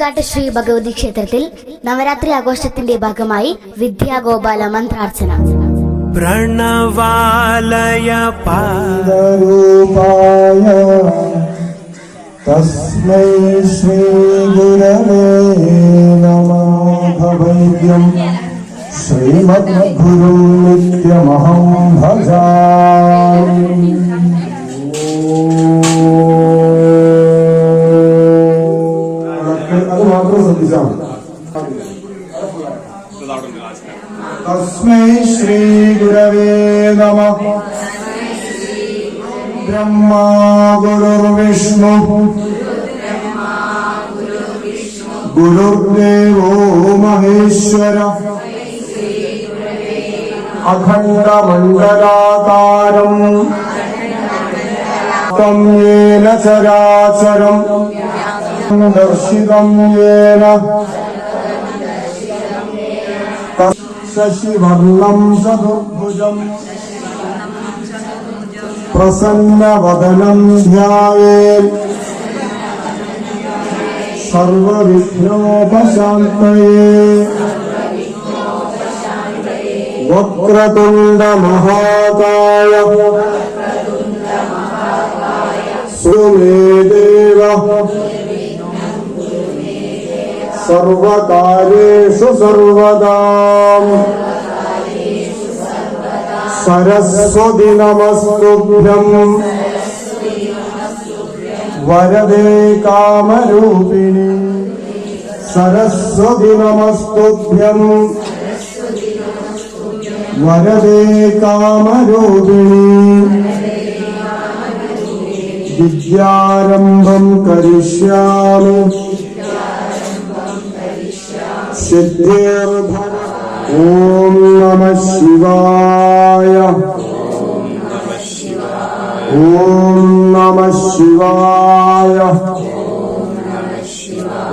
കുറ്റിക്കാട്ട് ശ്രീ ഭഗവതി ക്ഷേത്രത്തിൽ നവരാത്രി ആഘോഷത്തിന്റെ ഭാഗമായി വിദ്യാഗോപാല മന്ത്രാർച്ചന. പ്രണവാലയ പാദരൂപായ തസ്മൈ ശ്രീ ഗുരവേ നമോ ഭവൈദ്യം ശ്രീമദ്ഗുരു നിത്യമഹം ഭജാമി. അത് മാത്രം ശ്രദ്ധിച്ചാൽ മതി തസ്മൈ ശ്രീഗുരവേ നമ ബ്രഹ്മാ ഗുരുർവിഷ്ണു ഗുരുദേവോ മഹേശ്വര അഖണ്ഡമണ്ഡലാകാരം ത്വം दर्शितं येन शशिवर्णं सदुर्भुजम् प्रसन्नवदनं ध्यायेत् सर्वविघ्नोपशान्तये वक्रतुण्डमहाकाय सुमे देवः സർവകാര്യേഷു സർവദാ. സരസ്വതി നമസ്തുഭ്യം വരദേ കാമരൂപിണി. സരസ്വതി നമസ്തുഭ്യം വരദേ കാമരൂപിണി. വിദ്യാരംഭം കരിഷ്യാമി. സിദ്ധിർഭ ഓം നമ ശിവായ ഓം നമ ശിവായ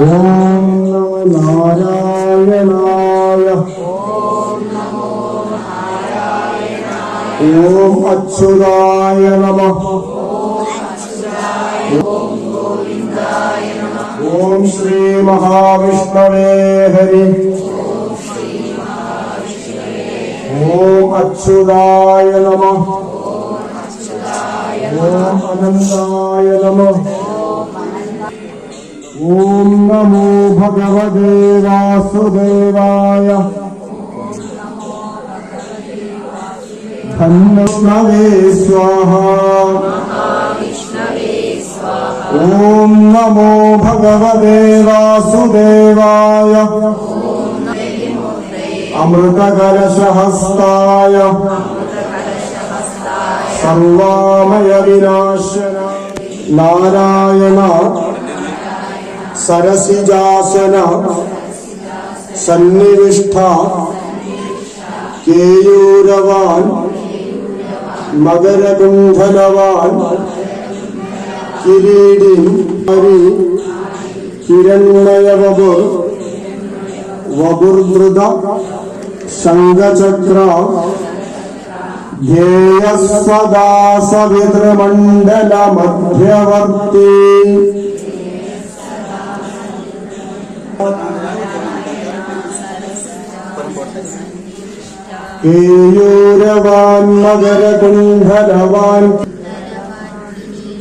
ഓം നമ നാരായണായ ഓം അച്യുതായ നമ ഓം ശ്രീ മഹാവിഷ്ണവേ ഹരി ഓം അച്യുതായ നമ ഓം അനന്തായ നമ ഓം നമോ ഭഗവതേ വാസുദേവായ ധന്വേ സ്വാഹ ഓം നമോ ഭഗവതേ വാസുദേവായ. അമൃതകലശഹസ്തായ. സർവാമയ വിനാശന നാരായണ. സരസിജാസന. സന്നിവിഷ്ട കേയൂരവാൻ. മകരകുണ്ഠലവാൻ കിരീടി ഹരി ഹിരണ്മയവപു വപുർധൃത ശംഖചക്ര ധ്യേയ സദാ സവിതൃമണ്ഡല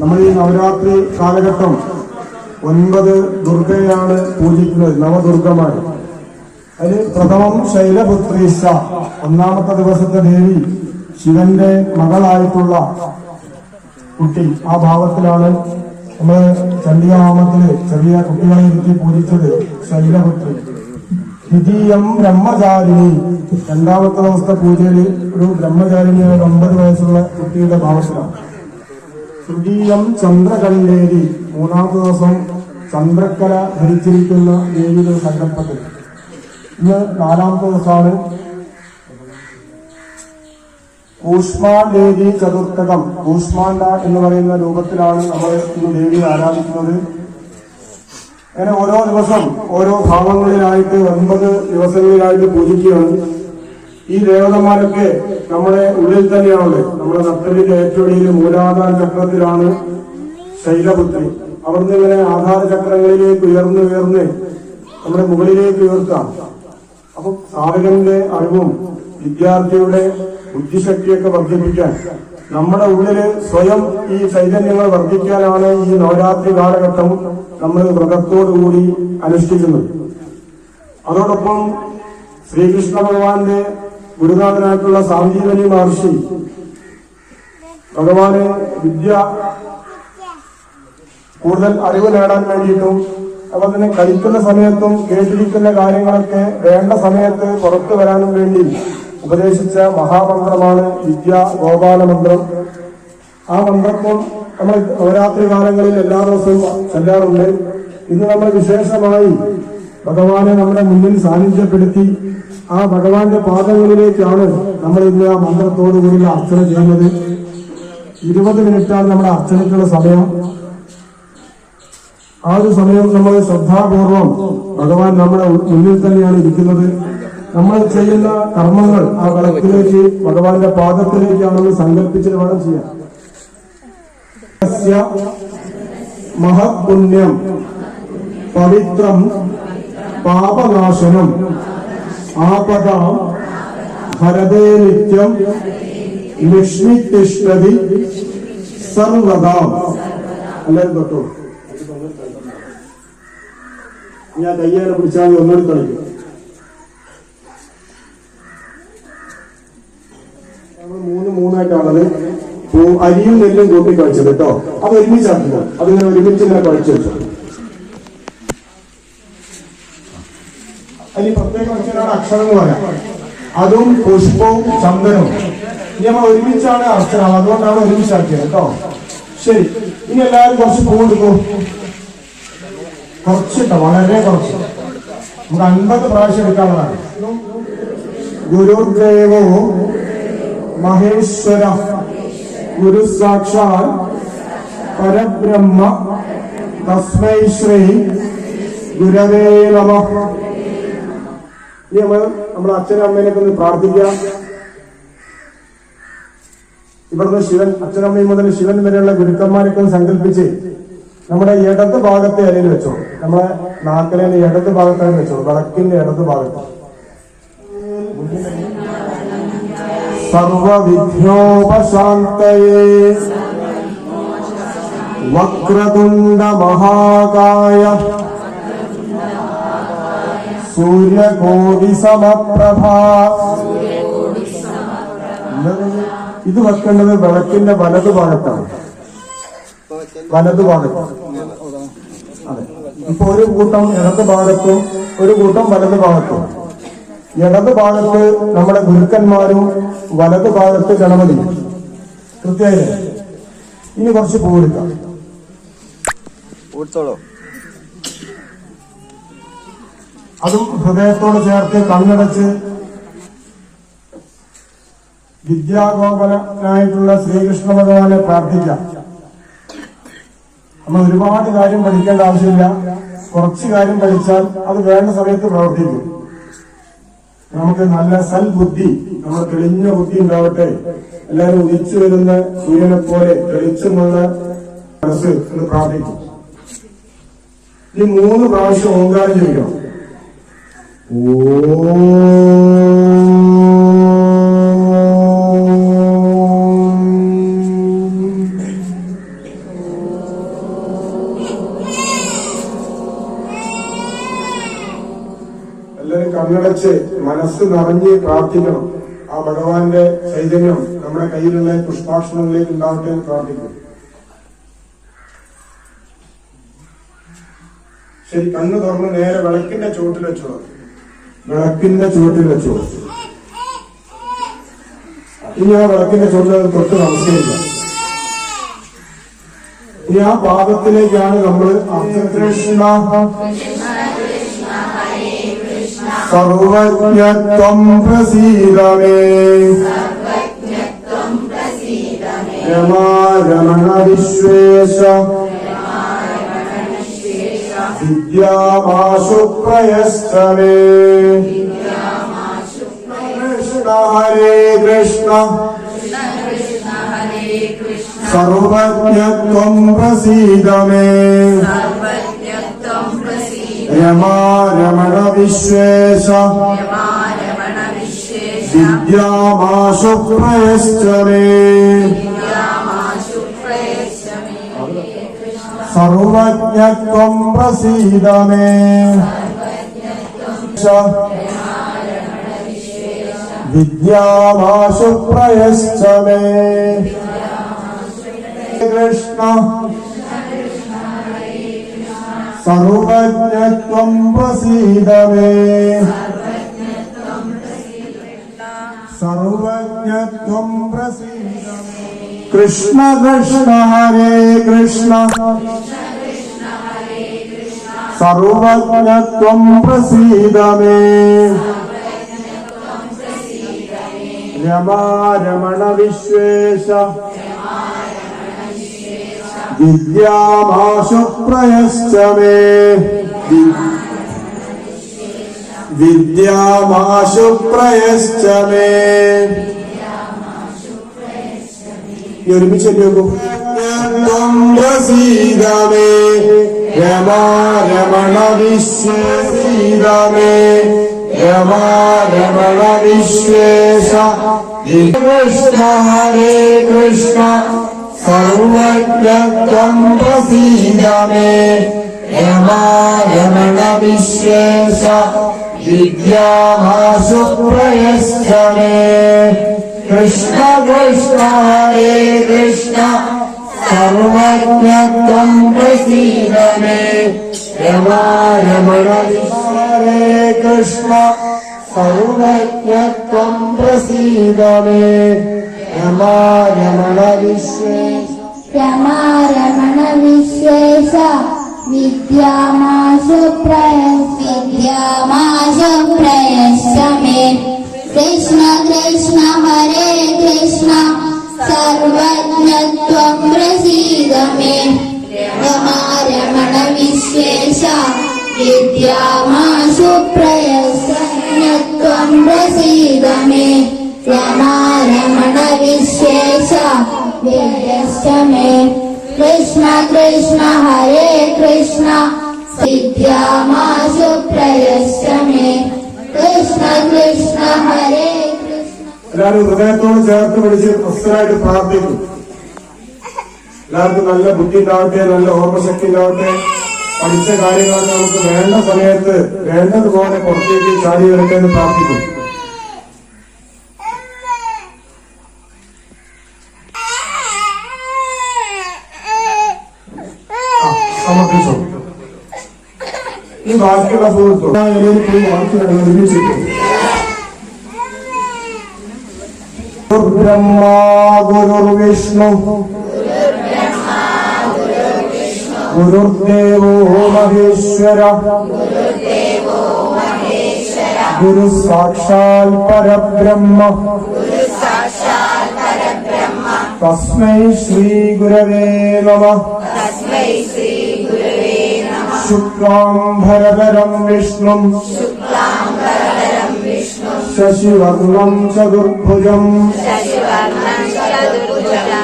നമ്മൾ ഈ നവരാത്രി കാലഘട്ടം ഒൻപത് ദുർഗയാണ് പൂജിക്കുന്നത് നവദുർഗമാണ് അതിൽ പ്രഥമം ശൈലപുത്രീശ ഒന്നാമത്തെ ദിവസത്തെ ദേവി ശിവന്റെ മകളായിട്ടുള്ള കുട്ടി. ആ ഭാവത്തിലാണ് നമ്മൾ ചണ്ഡികാമത്തിൽ ചെറിയ കുട്ടികളെ ഇരുത്തി പൂജിച്ചത് ശൈലപുത്രി. ദ്വിതീയം ബ്രഹ്മചാരിണി. രണ്ടാമത്തെ ദിവസത്തെ പൂജയിൽ ഒരു ബ്രഹ്മചാരിണിയായ ഒമ്പത് വയസ്സുള്ള കുട്ടിയുടെ ഭാവത്തിലാണ്. തൃതീയം ചന്ദ്രകണ്ഠേരി. മൂന്നാമത്തെ ദിവസം ചന്ദ്രക്കല ധരിച്ചിരിക്കുന്ന ദേവിയുടെ സങ്കല്പത്തിൽ ഇന്ന് നാലാമത്തെ ദിവസമാണ്. കൂഷ്മാണ്ഡേവി ചതുർത്ഥകം. ഊഷ്മാണ്ട എന്ന് പറയുന്ന രൂപത്തിലാണ് നമ്മൾ ഇന്ന് ദേവി ആരാധിക്കുന്നത്. അങ്ങനെ ഓരോ ദിവസം ഓരോ ഭാവങ്ങളിലായിട്ട് ഒൻപത് ദിവസങ്ങളിലായിട്ട് പൂജിക്കുകയാണ്. ഈ ദേവതമാരൊക്കെ നമ്മുടെ ഉള്ളിൽ തന്നെയാണ് നമ്മുടെ നത്തലിന്റെ ഏറ്റവും മൂലാധാര ചക്രത്തിലാണ് ശൈലപുത്രി. അവിടുന്ന് ഇങ്ങനെ ആധാര ചക്രങ്ങളിലേക്ക് ഉയർന്ന് ഉയർന്ന് നമ്മുടെ മുകളിലേക്ക് ഉയർത്താം. അപ്പൊ സാധകന്റെ അറിവും വിദ്യാർത്ഥിയുടെ ബുദ്ധിശക്തിയൊക്കെ വർദ്ധിപ്പിക്കാൻ നമ്മുടെ ഉള്ളിൽ സ്വയം ഈ ചൈതന്യങ്ങൾ വർദ്ധിക്കാനാണ് ഈ നവരാത്രി കാലഘട്ടം നമ്മൾ വ്രതത്തോടുകൂടി അനുഷ്ഠിക്കുന്നത്. അതോടൊപ്പം ശ്രീകൃഷ്ണ ഭഗവാന്റെ ഗുരുനാഥനായിട്ടുള്ള സാന്ദീപനി മഹർഷി ഭഗവാന് വിദ്യ കൂടുതൽ അറിവ് നേടാൻ വേണ്ടിയിട്ടും അപ്പൊ തന്നെ കഴിക്കുന്ന സമയത്തും കേട്ടിരിക്കുന്ന കാര്യങ്ങളൊക്കെ വേണ്ട സമയത്ത് പുറത്തു വരാനും വേണ്ടി ഉപദേശിച്ച മഹാമന്ത്രമാണ് വിദ്യ ഗോപാല മന്ത്രം. ആ മന്ത്രത്വം നമ്മൾ നവരാത്രി കാലങ്ങളിൽ എല്ലാ ദിവസവും ചെല്ലാറുണ്ട്. ഇന്ന് നമ്മൾ വിശേഷമായി ഭഗവാനെ നമ്മുടെ മുന്നിൽ സാന്നിധ്യപ്പെടുത്തി ആ ഭഗവാന്റെ പാദങ്ങളിലേക്കാണ് നമ്മൾ ഇന്ന് ആ മന്ത്രത്തോടു കൂടിയുള്ള അർച്ചന ചെയ്യുന്നത്. ഇരുപത് മിനിറ്റാണ് നമ്മുടെ അർച്ചനയ്ക്കുള്ള സമയം. ആ ഒരു സമയം നമ്മൾ ശ്രദ്ധാപൂർവം ഭഗവാൻ നമ്മുടെ മുന്നിൽ തന്നെയാണ് ഇരിക്കുന്നത്. നമ്മൾ ചെയ്യുന്ന കർമ്മങ്ങൾ ആ വിളക്കിലേക്ക് ഭഗവാന്റെ പാദത്തിലേക്കാണെന്ന് സങ്കല്പിച്ചിട്ട് വേണം ചെയ്യാൻ. മഹപുണ്യം പവിത്രം പാപനാശനം. ആപദ ഭരതേ നിത്യം ലക്ഷ്മി തിഷ്ടതി സർവദാ. എല്ലാവരും തൊട്ടു ഞാൻ കയ്യാലെ പിടിച്ചാൽ ഒന്നുകൂടി കളിക്കും. മൂന്ന് മൂന്നായിട്ടാണത്. അരിയും നെല്ലും കൂട്ടി കഴിച്ചത് കേട്ടോ. അത് ഒരുമിച്ചാക്കില്ല അതിങ്ങനെ ഒരുമിച്ച് ഇങ്ങനെ കഴിച്ചു അതിന് പ്രത്യേകം അക്ഷരമാണ് അക്ഷരം എന്ന് പറയാം. അതും പുഷ്പവും ചന്ദനവും. ഇനി നമ്മൾ ഒരുമിച്ചാണ് അർച്ചന. അതുകൊണ്ടാണ് ഒരുമിച്ചാക്കിയത് കേട്ടോ. ശരി. ഇനി എല്ലാവരും കുറച്ച് പൂ എടുക്കും. കുറച്ചിട്ടോ വളരെ കുറച്ച്. നമുക്ക് അൻപത് പ്രാവശ്യം എടുക്കാവുന്നതാണ്. ഗുരുദേവോ മഹേശ്വര. ഗുരു സാക്ഷാൽ പരബ്രഹ്മ. തസ്മൈ ശ്രീ ഗുരവേ നമ. ഇനി നമ്മൾ നമ്മുടെ അച്ഛനും അമ്മേനൊക്കെ ഒന്ന് പ്രാർത്ഥിക്കാം ഇവിടുന്ന് ശിവൻ അച്ഛനമ്മയും മുതൽ ശിവൻ വരെയുള്ള ഗുരുക്കന്മാരൊക്കെ ഒന്ന് സങ്കല്പിച്ച് നമ്മുടെ ഇടത് ഭാഗത്തെ അരയിൽ വെച്ചോ. നമ്മളെ നാക്കലേന്റെ ഇടത് ഭാഗത്തായി വെച്ചോ. വിളക്കിന്റെ ഇടത് ഭാഗത്ത്. സർവവിഘ്നോപശാന്തയേ. വക്രതുണ്ട മഹാകായ സൂര്യകോടി സമപ്രഭ ഇത് വെക്കേണ്ടത് വിളക്കിന്റെ വലതു ഭാഗത്താണ്. വലതു ഭാഗത്ത്. അതെ. ഇപ്പൊ ഒരു കൂട്ടം ഇടത് ഭാഗത്തും ഒരു കൂട്ടം വലത് ഭാഗത്തും. ഇടത് ഭാഗത്ത് നമ്മുടെ ഗുരുക്കന്മാരും വലത് ഭാഗത്ത് ഗണപതി കൃത്യമായി ഇനി കുറച്ച് പൂവെടുക്കാം. ഓടിച്ചോളോ അതും ഹൃദയത്തോട് ചേർത്ത് കണ്ണടച്ച് വിദ്യാഗോപനായിട്ടുള്ള ശ്രീകൃഷ്ണ ഭഗവാനെ പ്രാർത്ഥിക്കാം. നമ്മൾ ഒരുപാട് കാര്യം പഠിക്കേണ്ട ആവശ്യമില്ല. കുറച്ച് കാര്യം പഠിച്ചാൽ അത് വേണ്ട സമയത്ത് പ്രവർത്തിക്കും. നമുക്ക് നല്ല സൽബുദ്ധി നമ്മൾ തെളിഞ്ഞ ബുദ്ധി ഉണ്ടാവട്ടെ. എല്ലാവരും ഉദിച്ചു വരുന്ന സൂര്യനെ പോലെ തെളിച്ചമുള്ള മനസ്സ് എന്ന് പ്രാർത്ഥിക്കും. ഈ മൂന്ന് പ്രാവശ്യം ഓങ്കാരം ചെയ്യണം എല്ലാവരും കണ്ണടച്ച് മനസ്സ് നിറഞ്ഞ് പ്രാർത്ഥിക്കണം. ആ ഭഗവാന്റെ ചൈതന്യം നമ്മുടെ കയ്യിലുള്ള പുഷ്പാക്ഷണങ്ങളിലേക്ക് ഉണ്ടാവട്ടെ എന്ന് പ്രാർത്ഥിക്കും ശരി കണ്ണ് തുറന്ന് നേരെ വിളക്കിന്റെ ചുവട്ടിൽ വെച്ചോളൂ. വിളക്കിന്റെ ചുവട്ടിൽ വെച്ചു. ഇനി ആ വിളക്കിന്റെ ചുവട്ടിൽ തൊട്ട് നമസ്കരിക്കുക ഇനി ആ പാദത്തിലേക്കാണ് നമ്മൾ കൃഷ്ണ സർവജ്ഞത്വം പ്രസീതമേ. രമാരമണ വിശ്വേശ. വിദ്യാമാശു പ്രയസ്തമേ കൃഷ്ണ. ഹരേ കൃഷ്ണ സർവജ്ഞത്വം പ്രസീതമേ. രമാ രമണ വിശ്വേശ. വിദ്യാമാശു പ്രയശ്ചമേ സർവജ്ഞത്വം പ്രസീദമേ വിദ്യാമാശു പ്രയശ്ചമേ കൃഷ്ണ. സർവജ്ഞത്വം പ്രസീദമേ സർവജ്ഞത്വം പ്രസീദമേ കൃഷ്ണ കൃഷ്ണ ഹരേ കൃഷ്ണ. സർവജ്ഞത്വം പ്രസീതമേ. രമാരമണ വിശ്വേശ. വിദ്യാമാശു പ്രയശ്ചമേ വിദ്യാമാശു പ്രയശ്ചമേ ഈ ഒരുമിച്ച് നോക്കൂ പ്രസീതമേ രമാരമണ വിശ്വസീതമേ രമാരമണ വിശ്വേശ കൃഷ്ണ ഹരേ കൃഷ്ണ സർവജ്ഞത്വം പ്രസീതമേ രമാരമണ വിശ്വേശ വിദ്യാമാശു പ്രയശ്ചമേ कृष्ण कृष्ण हरे कृष्ण। सर्वज्ञत्वं प्रसीदमे यमारमण विश्व हरे कृष्ण। सर्वज्ञत्वं प्रसीदमे क्षमारमण विश्वे क्षमारमण विश्वेष विद्यामासु प्रयसि विद्यामासु प्रयश्च मे കൃഷ്ണ കൃഷ്ണ ഹരേ കൃഷ്ണ. സർവജ്ഞത്വം പ്രസീതമേ. രമാരമണ വിശ്വേശ. വിദ്യാമാശു പ്രയസജ്ഞത്വം പ്രസീദമേ രമാരമണ വിശ്വേശ. വിദ്യശ്ചമേ കൃഷ്ണ കൃഷ്ണ ഹരേ കൃഷ്ണ. വിദ്യാമാശു പ്രയശ്ചമേ എല്ലാവരും ഹൃദയത്തോട് ചേർത്ത് പിടിച്ച് സ്വസ്ഥരായിട്ട് പ്രാർത്ഥിക്കും. എല്ലാവർക്കും നല്ല ബുദ്ധി ഉണ്ടാവട്ടെ നല്ല ഓർമ്മശക്തി ഉണ്ടാവട്ടെ. പഠിച്ച കാര്യങ്ങളൊക്കെ നമുക്ക് വേണ്ട സമയത്ത് വേണ്ടതുപോലെ പുറത്തേക്ക് ചാടി വരട്ടെ എന്ന് പ്രാർത്ഥിക്കും ആ, സമർപ്പിച്ചോ ഈ ബാക്കിയുള്ള പോയി ബ്രഹ്മാ ഗുരുബ്രഹ്മാ ഗുരുർവിഷ്ണു ഗുരുദേവോ മഹേശ്വര. ഗുരു സാക്ഷാൽ പരബ്രഹ്മ. തസ്മൈ ശ്രീ ഗുരവേ നമ. शुक्लां भरवरं विष्णुं शशिवर्णं चतुर्भुजं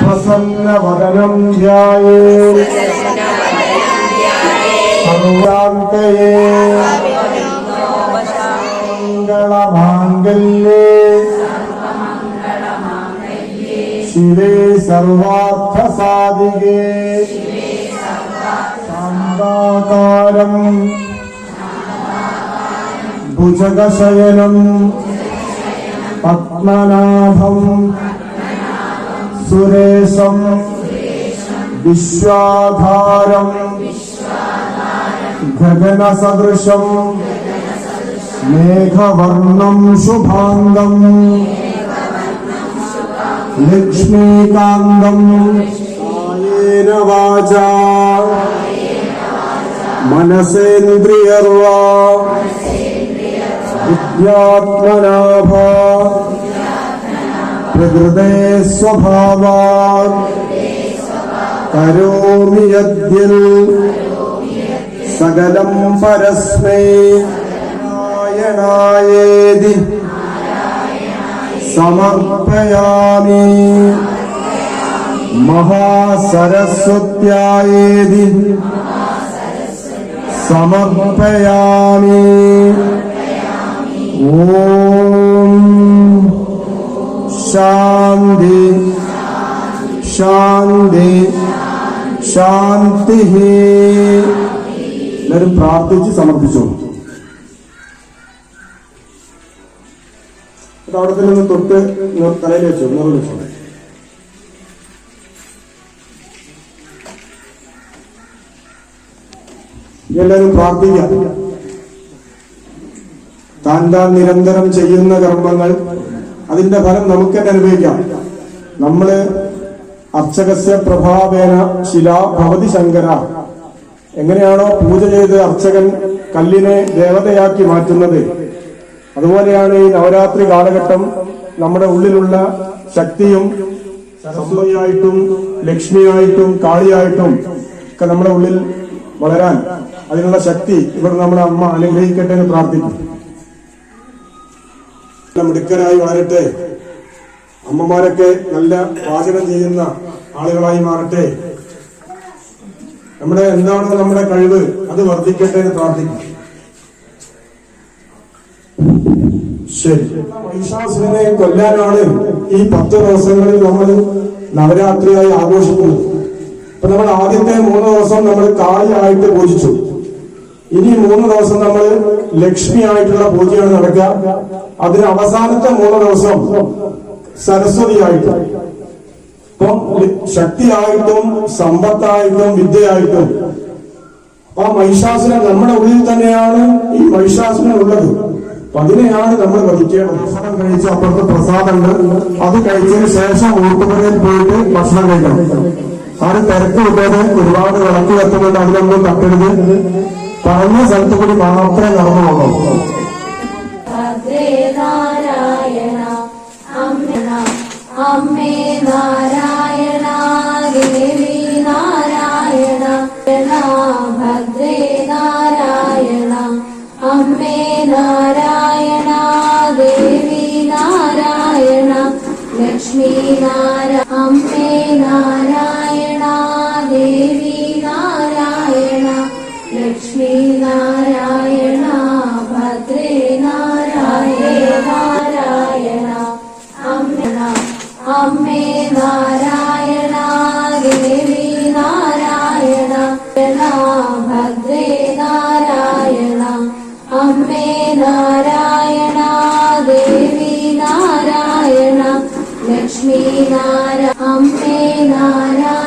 प्रसन्नवदनं ध्याये सर्वान्तये मङ्गलमाङ्गल्ये शिवे सर्वार्थसाधिके शान्ताकारं भुजगशयनं। पद्मनाभं। सुरेशं। विश्वाधारं। गगनसदृशं। मेघवर्णं शुभाङ्गम्। लक्ष्मीकान्दं वाचा। മനസേന്ദ്രിയർവാ. വിദ്യാത്മനാഭ. പ്രകൃതേ സ്വഭാവാ. കരോമി സകലം പരസ്മേ. നാരായണായേതി. സമർപ്പയാമി. മഹാസരസ്വത്യായേതി. സമർപ്പയാമി. ഓം ശാന്തി ശാന്തി ശാന്തി എല്ലാവരും പ്രാർത്ഥിച്ച് സമർപ്പിച്ചു. അവിടെ തന്നെ തൊട്ട് തലയിൽ വെച്ചു നെറു വെച്ചു. എല്ലാവരും പ്രാർത്ഥിക്കാം. താൻ താൻ നിരന്തരം ചെയ്യുന്ന കർമ്മങ്ങൾ അതിന്റെ ഫലം നമുക്ക് തന്നെ അനുഭവിക്കാം. നമ്മൾ അർച്ചകസ്യ പ്രഭാവേന ശിലാ ഭവതി ശങ്കര. എങ്ങനെയാണോ പൂജ ചെയ്ത് അർച്ചകൻ കല്ലിനെ ദേവതയാക്കി മാറ്റുന്നത്. അതുപോലെയാണ് ഈ നവരാത്രി കാലഘട്ടം നമ്മുടെ ഉള്ളിലുള്ള ശക്തിയും സരസ്വതിയായിട്ടും ലക്ഷ്മിയായിട്ടും കാളിയായിട്ടും ഒക്കെ നമ്മുടെ ഉള്ളിൽ വളരാൻ. അതിനുള്ള ശക്തി ഇവിടെ നമ്മുടെ അമ്മ അനുഗ്രഹിക്കട്ടെ എന്ന് പ്രാർത്ഥിക്കും മിടുക്കനായി വളരട്ടെ. അമ്മമാരൊക്കെ നല്ല പാചകം ചെയ്യുന്ന ആളുകളായി മാറട്ടെ. നമ്മുടെ എന്താണ് നമ്മുടെ കഴിവ് അത് വർദ്ധിക്കട്ടെ എന്ന് പ്രാർത്ഥിക്കും ശരി. മഹിഷാസുരനെ കൊല്ലാനാണ് ഈ പത്ത് ദിവസങ്ങളിൽ നമ്മൾ നവരാത്രിയായി ആഘോഷിക്കുന്നത്. അപ്പൊ നമ്മൾ ആദ്യത്തെ മൂന്ന് ദിവസം നമ്മൾ കാളിയായിട്ട് പൂജിച്ചു. ഇനി മൂന്ന് ദിവസം നമ്മൾ ലക്ഷ്മി ആയിട്ടുള്ള പൂജയാണ് നടക്കുക. അതിന് അവസാനത്തെ മൂന്ന് ദിവസം സരസ്വതിയായിട്ട്. അപ്പം ലി- ശക്തിയായിട്ടും സമ്പത്തായിട്ടും വിദ്യയായിട്ടും. ആ മഹിഷാസുരൻ നമ്മുടെ ഉള്ളിൽ തന്നെയാണ് ഈ മഹിഷാസുരൻ ഉള്ളത്. അതിനെയാണ് നമ്മൾ വധിക്കേണ്ടത്. ഭക്ഷണം കഴിച്ച് അപ്പുറത്ത് പ്രസാദമുണ്ട്. അത് കഴിച്ചതിന് ശേഷം ഊട്ടുപുരയിൽ പോയിട്ട് ഭക്ഷണം കഴിക്കണം. ആരും തിരക്ക് വിട്ടത് ഒരുപാട് വിളക്ക് കത്തുന്നുണ്ട്. അതിലൊന്നും തട്ടരുത്. പറഞ്ഞ സ്ഥലത്ത് കൂടി മാത്രമേ നടന്നു പോകൂ ഭദ്രേ നാരായണ അമ്മ നാരായണ ദേവി നാരായണ നാരായണ അമ്മേ നാരായണ ദേവി നാരായണ ലക്ഷ്മി നാര അമ്മേ